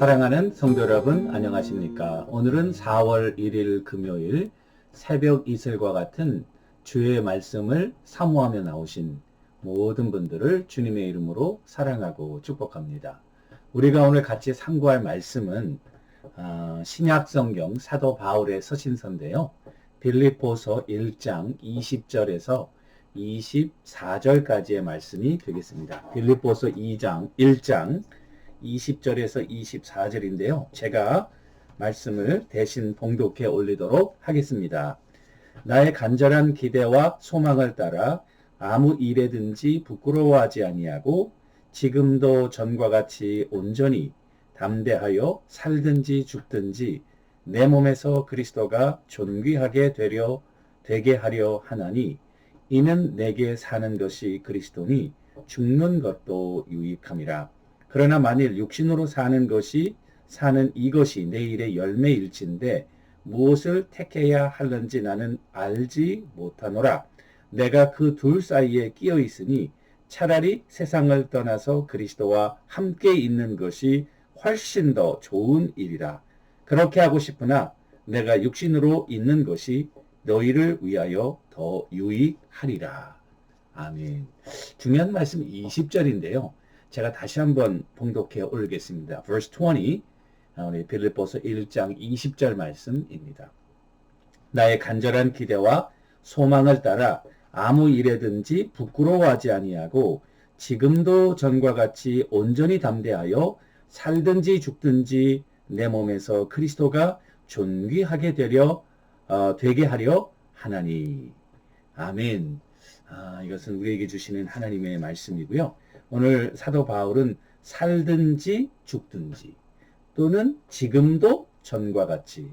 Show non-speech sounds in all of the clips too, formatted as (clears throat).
사랑하는 성도 여러분 안녕하십니까? 오늘은 4월 1일 금요일 새벽 이슬과 같은 주의 말씀을 사모하며 나오신 모든 분들을 주님의 이름으로 사랑하고 축복합니다. 우리가 오늘 같이 상고할 말씀은 어, 신약성경 사도 바울의 서신서인데요. 빌립보서 1장 20절에서 24절까지의 말씀이 되겠습니다. 빌립보서 2장 1장 20절에서 24절인데요. 제가 말씀을 대신 봉독해 올리도록 하겠습니다. 나의 간절한 기대와 소망을 따라 아무 일에든지 부끄러워하지 아니하고 지금도 전과 같이 온전히 담대하여 살든지 죽든지 내 몸에서 그리스도가 존귀하게 되려 되게 하려 하나니 이는 내게 사는 것이 그리스도니 죽는 것도 유익함이라. 그러나 만일 육신으로 사는 것이 사는 이것이 내일의 열매일진데 무엇을 택해야 할는지 나는 알지 못하노라. 내가 그 둘 사이에 끼어 있으니 차라리 세상을 떠나서 그리스도와 함께 있는 것이 훨씬 더 좋은 일이라. 그렇게 하고 싶으나 내가 육신으로 있는 것이 너희를 위하여 더 유익하리라. 아멘. 중요한 말씀 20절인데요. 제가 다시 한번 봉독해 올리겠습니다. verse 20 우리 빌립보서 1장 20절 말씀입니다. 나의 간절한 기대와 소망을 따라 아무 일에든지 부끄러워하지 아니하고 지금도 전과 같이 온전히 담대하여 살든지 죽든지 내 몸에서 그리스도가 존귀하게 되려 어, 되게 하려 하나니 아멘. 아, 이것은 우리에게 주시는 하나님의 말씀이고요. 오늘 사도 바울은 살든지 죽든지 또는 지금도 전과 같이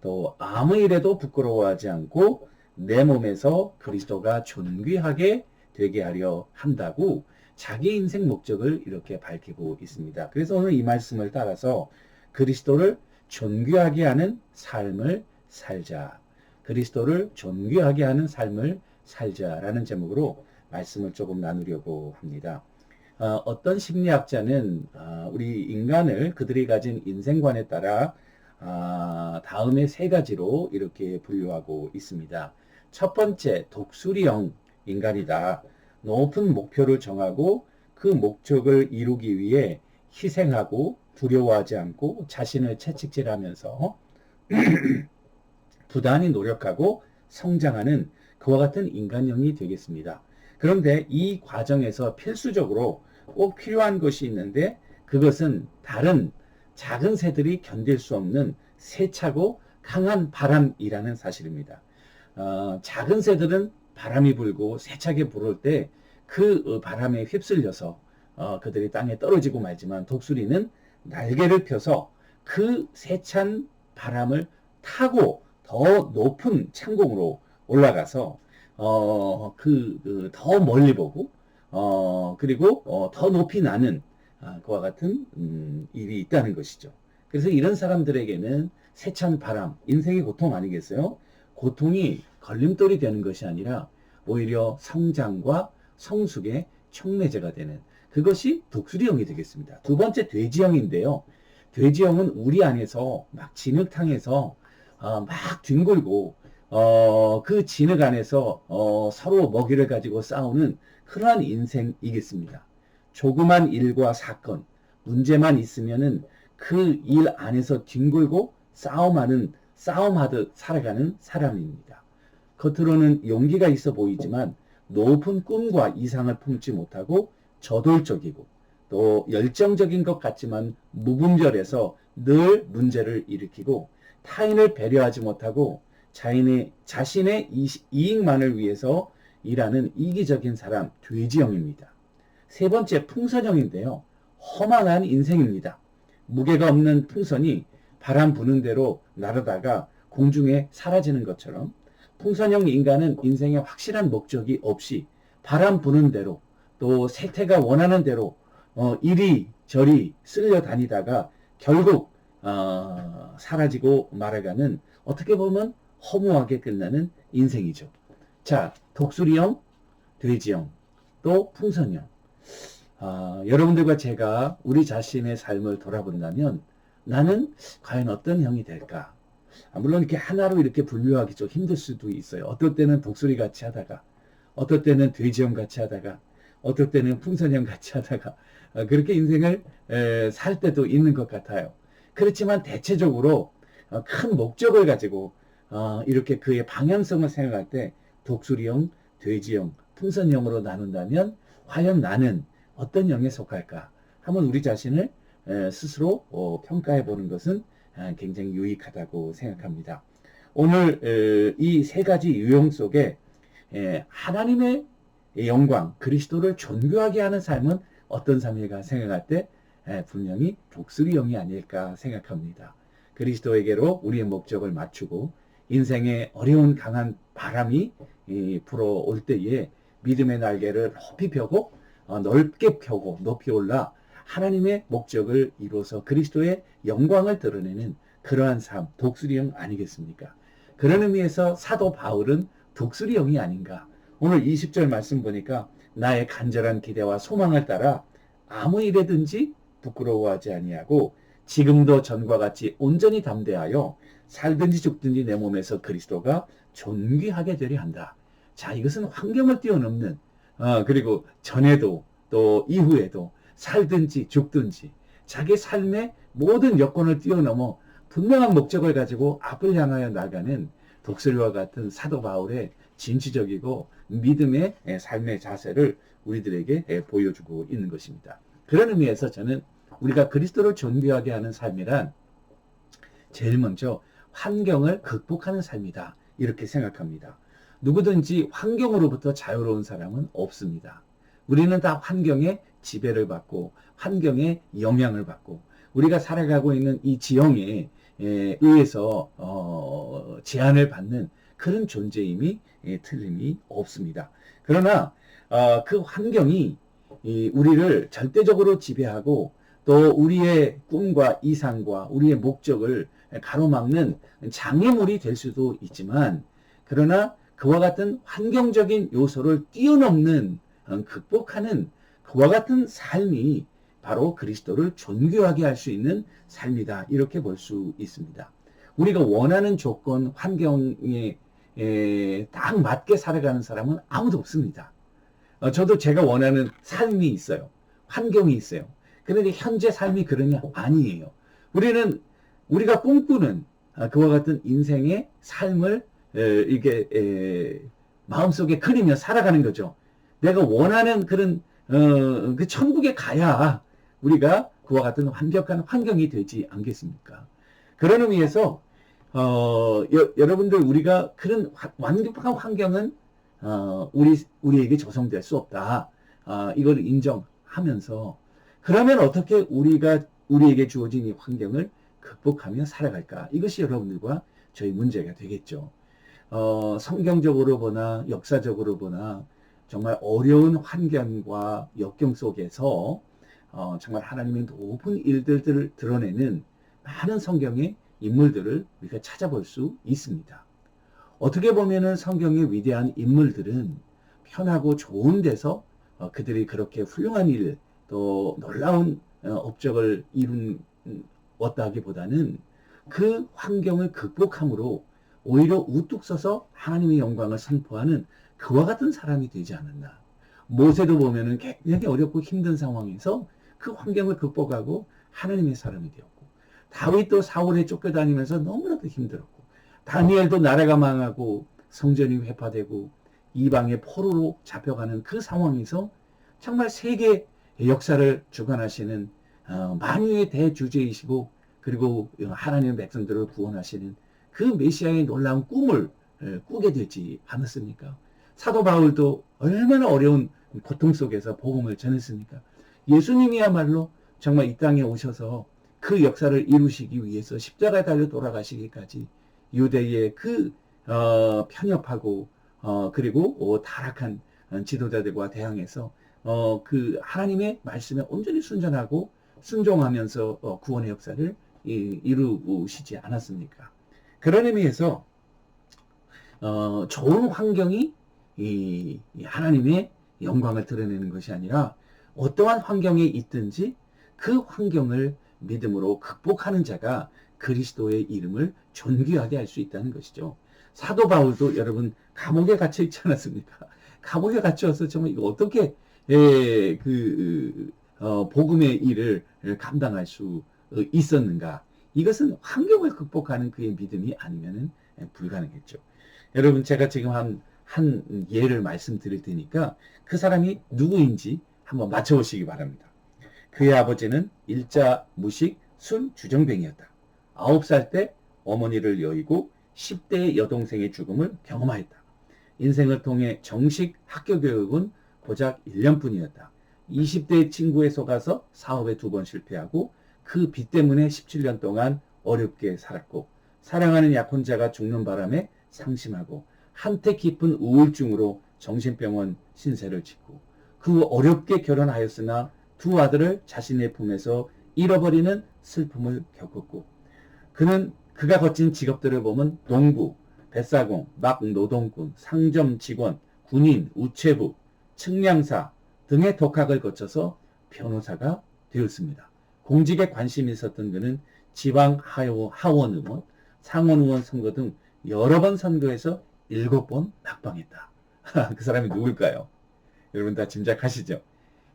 또 아무 일에도 부끄러워하지 않고 내 몸에서 그리스도가 존귀하게 되게 하려 한다고 자기 인생 목적을 이렇게 밝히고 있습니다. 그래서 오늘 이 말씀을 따라서 그리스도를 존귀하게 하는 삶을 살자. 그리스도를 존귀하게 하는 삶을 살자라는 제목으로 말씀을 조금 나누려고 합니다. 어, 떤 심리학자는 어, 우리 인간을 그들이 가진 인생관에 따라 어, 다음의 세 가지로 이렇게 분류하고 있습니다. 첫 번째, 독수리형 인간이다. 높은 목표를 정하고 그 목적을 이루기 위해 희생하고 두려워하지 않고 자신을 채찍질하면서 (clears throat) 부단히 노력하고 성장하는 그와 같은 인간형이 되겠습니다. 그런데 이 과정에서 필수적으로 꼭 필요한 것이 있는데 그것은 다른 작은 새들이 견딜 수 없는 세차고 강한 바람이라는 사실입니다. 어, 작은 새들은 바람이 불고 세차게 불을 때 그 바람에 휩쓸려서 어, 그들이 땅에 떨어지고 말지만 독수리는 날개를 펴서 그 세찬 바람을 타고 더 높은 창공으로 올라가서 어, 그, 그, 더 멀리 보고, 어, 그리고, 어, 더 높이 나는, 아, 그와 같은, 음, 일이 있다는 것이죠. 그래서 이런 사람들에게는 세찬 바람, 인생의 고통 아니겠어요? 고통이 걸림돌이 되는 것이 아니라 오히려 성장과 성숙의 촉매제가 되는 그것이 독수리형이 되겠습니다. 두 번째 돼지형인데요. 돼지형은 우리 안에서 막 진흙탕에서 어, 막 뒹굴고 어, 그 진흙 안에서 어, 서로 먹이를 가지고 싸우는 그러한 인생이겠습니다. 조그만 일과 사건, 문제만 있으면은 그 일 안에서 뒹굴고 싸움하는, 싸움하듯 살아가는 사람입니다. 겉으로는 용기가 있어 보이지만 높은 꿈과 이상을 품지 못하고 저돌적이고 또 열정적인 것 같지만 무분별해서 늘 문제를 일으키고 타인을 배려하지 못하고 자인의, 자신의 이익만을 위해서 일하는 이기적인 사람, 돼지형입니다. 세 번째, 풍선형인데요. 허망한 인생입니다. 무게가 없는 풍선이 바람 부는 대로 날아다가 공중에 사라지는 것처럼 풍선형 인간은 인생에 확실한 목적이 없이 바람 부는 대로 또 세태가 원하는 대로 어, 이리 저리 쓸려 다니다가 결국 어, 사라지고 말아가는 어떻게 보면 허무하게 끝나는 인생이죠. 자, 독수리형, 돼지형, 또 풍선형. 아, 여러분들과 제가 우리 자신의 삶을 돌아본다면 나는 과연 어떤 형이 될까? 아, 물론 이렇게 하나로 이렇게 분류하기 좀 힘들 수도 있어요. 어떨 때는 독수리 같이 하다가, 어떨 때는 돼지형 같이 하다가, 어떨 때는 풍선형 같이 하다가, 어, 그렇게 인생을 에, 살 때도 있는 것 같아요. 그렇지만 대체적으로 어, 큰 목적을 가지고 어, 이렇게 그의 방향성을 생각할 때 독수리형, 돼지형, 풍선형으로 나눈다면 과연 나는 어떤 형에 속할까? 한번 우리 자신을 에, 스스로 어, 평가해 보는 것은 아, 굉장히 유익하다고 생각합니다. 오늘 이 세 가지 유형 속에 에, 하나님의 영광, 그리스도를 존귀하게 하는 삶은 어떤 삶일까 생각할 때 에, 분명히 독수리형이 아닐까 생각합니다. 그리스도에게로 우리의 목적을 맞추고 인생의 어려운 강한 바람이 이, 불어올 때에 믿음의 날개를 높이 펴고 어, 넓게 펴고 높이 올라 하나님의 목적을 이루어서 그리스도의 영광을 드러내는 그러한 삶, 독수리형 아니겠습니까? 그런 의미에서 사도 바울은 독수리형이 아닌가. 오늘 20절 말씀 보니까 나의 간절한 기대와 소망을 따라 아무 일에든지 부끄러워하지 아니하고 지금도 전과 같이 온전히 담대하여 살든지 죽든지 내 몸에서 그리스도가 존귀하게 되려 한다. 자, 이것은 환경을 뛰어넘는 어, 그리고 전에도 또 이후에도 살든지 죽든지 자기 삶의 모든 여건을 뛰어넘어 분명한 목적을 가지고 앞을 향하여 나가는 독수리와 같은 사도 바울의 진취적이고 믿음의 삶의 자세를 우리들에게 보여주고 있는 것입니다. 그런 의미에서 저는 우리가 그리스도를 존귀하게 하는 삶이란 제일 먼저 환경을 극복하는 삶이다. 이렇게 생각합니다. 누구든지 환경으로부터 자유로운 사람은 없습니다. 우리는 다 환경에 지배를 받고 환경에 영향을 받고 우리가 살아가고 있는 이 지형에 의해서 어, 제한을 받는 그런 존재임이 예, 틀림이 없습니다. 그러나 어, 그 환경이 이, 우리를 절대적으로 지배하고 또 우리의 꿈과 이상과 우리의 목적을 가로막는 장애물이 될 수도 있지만 그러나 그와 같은 환경적인 요소를 뛰어넘는 어, 극복하는 그와 같은 삶이 바로 그리스도를 존귀하게 할 수 있는 삶이다. 이렇게 볼 수 있습니다. 우리가 원하는 조건, 환경에 딱 맞게 살아가는 사람은 아무도 없습니다. 어, 저도 제가 원하는 삶이 있어요. 환경이 있어요. 그런데 현재 삶이 그러냐? 아니에요. 우리는 우리가 꿈꾸는 아, 그와 같은 인생의 삶을 이게 마음속에 그리며 살아가는 거죠. 내가 원하는 그런 어, 그 천국에 가야 우리가 그와 같은 완벽한 환경이 되지 않겠습니까? 그런 의미에서 어, 여, 러분들 우리가 그런 완벽한 환경은 어, 우리 우리에게 조성될 수 없다. 어, 이걸 인정하면서 그러면 어떻게 우리가 우리에게 주어진 이 환경을 극복하며 살아갈까? 이것이 여러분들과 저희 문제가 되겠죠. 어, 성경적으로 보나 역사적으로 보나 정말 어려운 환경과 역경 속에서 어, 정말 하나님의 높은 일들을 드러내는 많은 성경의 인물들을 우리가 찾아볼 수 있습니다. 어떻게 보면은 성경의 위대한 인물들은 편하고 좋은 데서 어, 그들이 그렇게 훌륭한 일, 또 놀라운 어, 업적을 이루 었다기보다는 그 환경을 극복함으로 오히려 우뚝 서서 하나님의 영광을 선포하는 그와 같은 사람이 되지 않았나. 모세도 보면은 굉장히 어렵고 힘든 상황에서 그 환경을 극복하고 하나님의 사람이 되었고, 다윗도 사울에 쫓겨다니면서 너무나도 힘들었고, 다니엘도 나라가 망하고 성전이 회파되고 이방의 포로로 잡혀가는 그 상황에서 정말 세계 역사를 주관하시는 어, 만유의 대주제이시고 그리고 하나님의 백성들을 구원하시는 그 메시아의 놀라운 꿈을 꾸게 되지 않았습니까? 사도 바울도 얼마나 어려운 고통 속에서 복음을 전했습니까? 예수님이야말로 정말 이 땅에 오셔서 그 역사를 이루시기 위해서 십자가에 달려 돌아가시기까지 유대의 그 어, 편협하고 어, 그리고 어, 타락한 지도자들과 대항해서 어, 그 하나님의 말씀에 온전히 순전하고 순종하면서 어, 구원의 역사를 이, 이루시지 않았습니까? 그런 의미에서 어, 좋은 환경이 하나님의 영광을 드러내는 것이 아니라 어떠한 환경에 있든지 그 환경을 믿음으로 극복하는 자가 그리스도의 이름을 존귀하게 할 수 있다는 것이죠. 사도 바울도 여러분 감옥에 갇혀 있지 않았습니까? (laughs) 감옥에 갇혀서 정말 이거 어떻게 예, 그 어, 복음의 일을 감당할 수 있었는가? 이것은 환경을 극복하는 그의 믿음이 아니면은 불가능했죠. 여러분 제가 지금 한, 한 예를 말씀드릴 테니까 그 사람이 누구인지 한번 맞춰보시기 바랍니다. 그의 아버지는 일자 무식 순 주정뱅이였다. 9살 때 어머니를 여의고 10대의 여동생의 죽음을 경험하였다. 인생을 통해 정식 학교 교육은 고작 1년뿐이었다. 20대 친구에 속아서 사업에 두 번 실패하고 그 빚 때문에 17년 동안 어렵게 살았고 사랑하는 약혼자가 죽는 바람에 상심하고 한때 깊은 우울증으로 정신병원 신세를 짓고 그 어렵게 결혼하였으나 두 아들을 자신의 품에서 잃어버리는 슬픔을 겪었고 그는 그가 거친 직업들을 보면 농부, 뱃사공, 막 노동꾼, 상점 직원, 군인, 우체부, 측량사 등의 독학을 거쳐서 변호사가 되었습니다. 공직에 관심이 있었던 그는 지방 하원 의원, 상원 의원 선거 등 여러 번 선거에서 일곱 번 낙방했다. (laughs) 그 사람이 누굴까요? 여러분 다 짐작하시죠?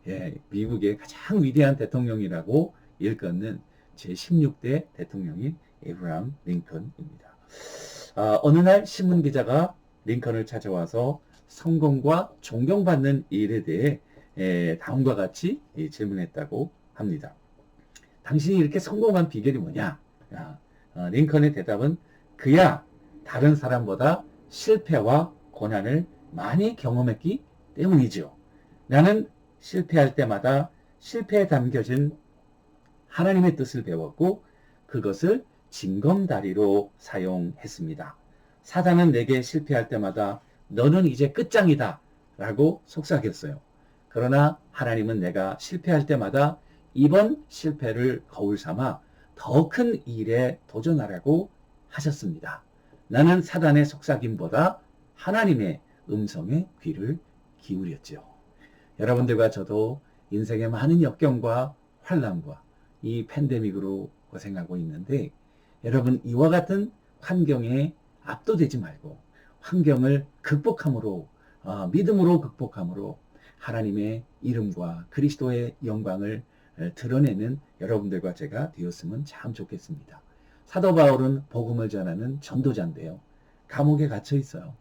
예, 미국의 가장 위대한 대통령이라고 일컫는 제16대 대통령인 에브람 링컨입니다. 아, 어느 날 신문 기자가 링컨을 찾아와서 성공과 존경받는 일에 대해 에, 다음과 같이 예, 질문했다고 합니다. 당신이 이렇게 성공한 비결이 뭐냐? 아, 어, 링컨의 대답은 그야 다른 사람보다 실패와 고난을 많이 경험했기 때문이죠. 나는 실패할 때마다 실패에 담겨진 하나님의 뜻을 배웠고 그것을 징검다리로 사용했습니다. 사단은 내게 실패할 때마다 너는 이제 끝장이다 라고 속삭였어요. 그러나 하나님은 내가 실패할 때마다 이번 실패를 거울 삼아 더 큰 일에 도전하라고 하셨습니다. 나는 사단의 속삭임보다 하나님의 음성에 귀를 기울였죠. 여러분들과 저도 인생의 많은 역경과 환란과 이 팬데믹으로 고생하고 있는데 여러분 이와 같은 환경에 압도되지 말고 환경을 극복함으로 어, 믿음으로 극복함으로 하나님의 이름과 그리스도의 영광을 드러내는 여러분들과 제가 되었으면 참 좋겠습니다. 사도 바울은 복음을 전하는 전도자인데요. 감옥에 갇혀 있어요.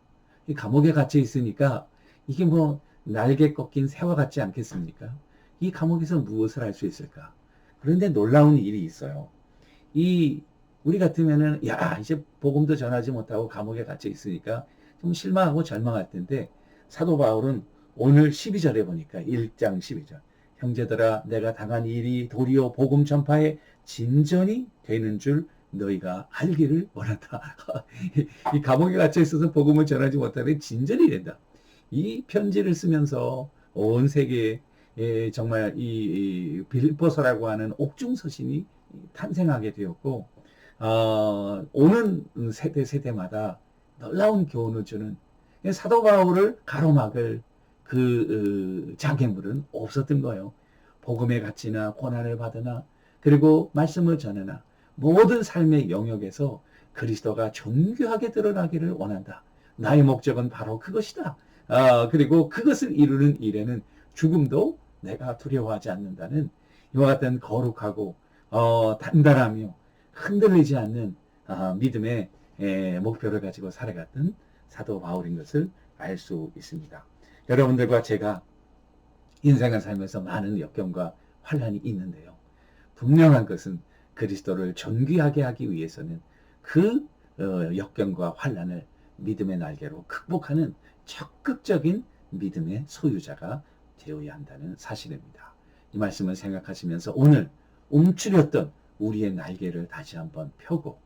이 감옥에 갇혀 있으니까 이게 뭐 날개 꺾인 새와 같지 않겠습니까? 이 감옥에서 무엇을 할 수 있을까? 그런데 놀라운 일이 있어요. 이 우리 같으면은 야 이제 복음도 전하지 못하고 감옥에 갇혀 있으니까 좀 실망하고 절망할 텐데 사도 바울은 오늘 12절에 보니까 1장 12절 형제들아 내가 당한 일이 도리어 복음 전파에 진전이 되는 줄 너희가 알기를 원한다. (laughs) 이 감옥에 갇혀 있어서 복음을 전하지 못하면 진전이 된다. 이 편지를 쓰면서 온 세계에 정말 이 빌보서라고 하는 옥중 서신이 탄생하게 되었고 어, 오는 세대 세대마다 놀라운 교훈을 주는 사도 바울을 가로막을 그 어, 장애물은 없었던 거예요. 복음의 가치나 고난을 받으나 그리고 말씀을 전하나 모든 삶의 영역에서 그리스도가 존귀하게 드러나기를 원한다. 나의 목적은 바로 그것이다. 아, 그리고 그것을 이루는 일에는 죽음도 내가 두려워하지 않는다는 이와 같은 거룩하고 어, 단단하며 흔들리지 않는 아, 믿음의 에, 목표를 가지고 살아갔던 사도 바울인 것을 알 수 있습니다. 여러분들과 제가 인생을 살면서 많은 역경과 환란이 있는데요. 분명한 것은 그리스도를 존귀하게 하기 위해서는 그 어, 역경과 환란을 믿음의 날개로 극복하는 적극적인 믿음의 소유자가 되어야 한다는 사실입니다. 이 말씀을 생각하시면서 오늘 움츠렸던 우리의 날개를 다시 한번 펴고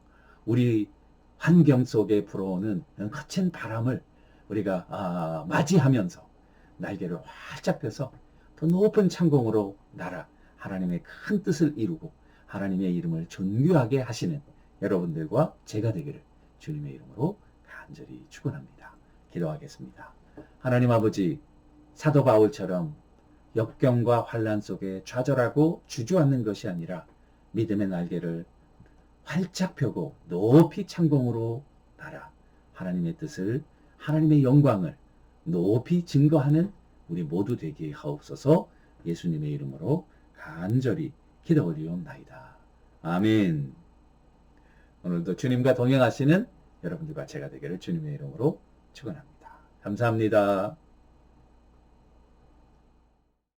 우리 환경 속에 불어오는 거친 바람을 우리가 아, 맞이하면서 날개를 활짝 펴서 더 높은 창공으로 날아 하나님의 큰 뜻을 이루고 하나님의 이름을 존귀하게 하시는 여러분들과 제가 되기를 주님의 이름으로 간절히 축원합니다. 기도하겠습니다. 하나님 아버지 사도 바울처럼 역경과 환란 속에 좌절하고 주저앉는 것이 아니라 믿음의 날개를 활짝 펴고 높이 창공으로 날아 하나님의 뜻을 하나님의 영광을 높이 증거하는 우리 모두 되게 하옵소서 예수님의 이름으로 간절히 기도 올리옵나이다. 아멘. 오늘도 주님과 동행하시는 여러분들과 제가 되기를 주님의 이름으로 축원합니다. 감사합니다.